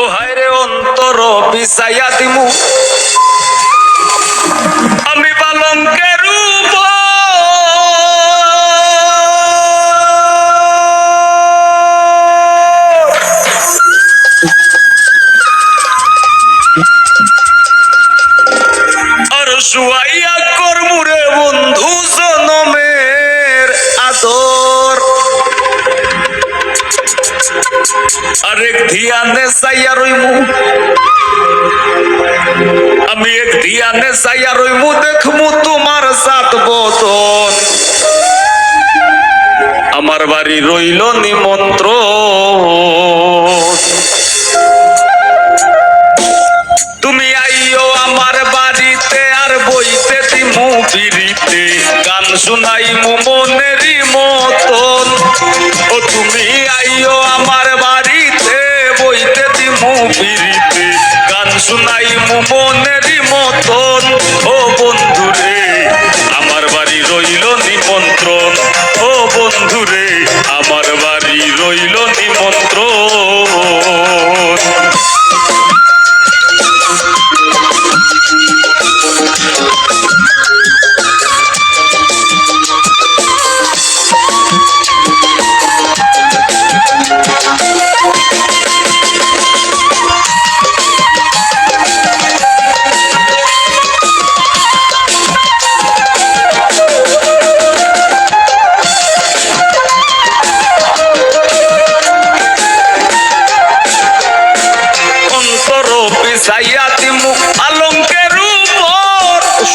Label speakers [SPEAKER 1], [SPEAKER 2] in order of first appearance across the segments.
[SPEAKER 1] ও হায় রে অন্তর পিসাইয়া দিমু। আমি পালঙ্কের উপর আর শুয়াইয়া আরেক ধিয়ানে সাইয়া রইমু। আমি এক ধিয়ানে সাইয়া রইমু, দেখমু তোমার সাত বদন। আমার বাড়ি রইল নিমন্ত্র তুমি আইও আমার বাড়িতে আর বইতে দিমু বিড়িতে গান শুনাইমু মনেরই মতন শুনাইমু মনের মতন। ও বন্ধুরে আমার বাড়ি রইল নিমন্ত্রণ। ও বন্ধুরে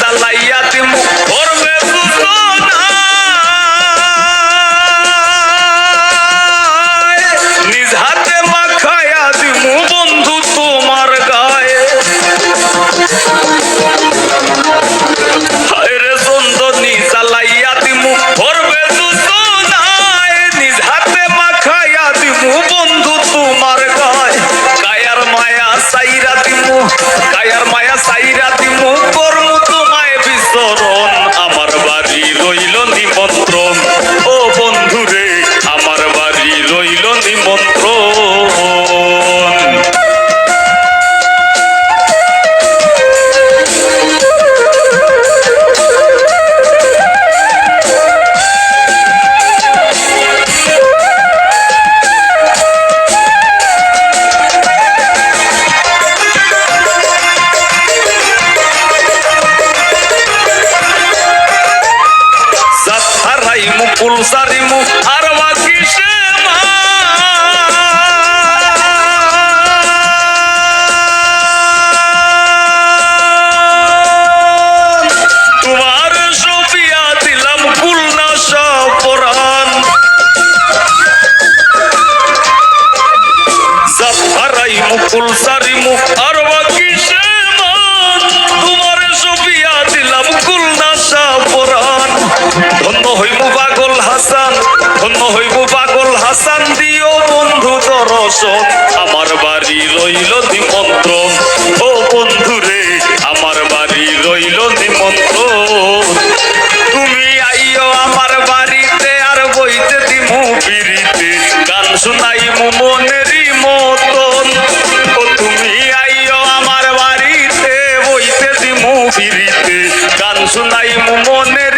[SPEAKER 1] জ্বালাইয়া দিমু। করবে মুকুল সারিমু আর বাকি সে তোমার সপিয়া দিলাম ফুল না সপরান সাতহারাই মুকুল সারিমু রইল নিমন্ত্রণ। ও বন্ধু রে আমার বাড়ি রইল নিমন্ত্রণ। তুমি আইও আমার বাড়িতে আর বইতে দিমু পিড়িতে। গান শুনাইমু মনেরই মতন। ও তুমি আইও আমার বাড়িতে বইতে দিমু পিড়িতে। গান শুনাইমু মনেরই মতন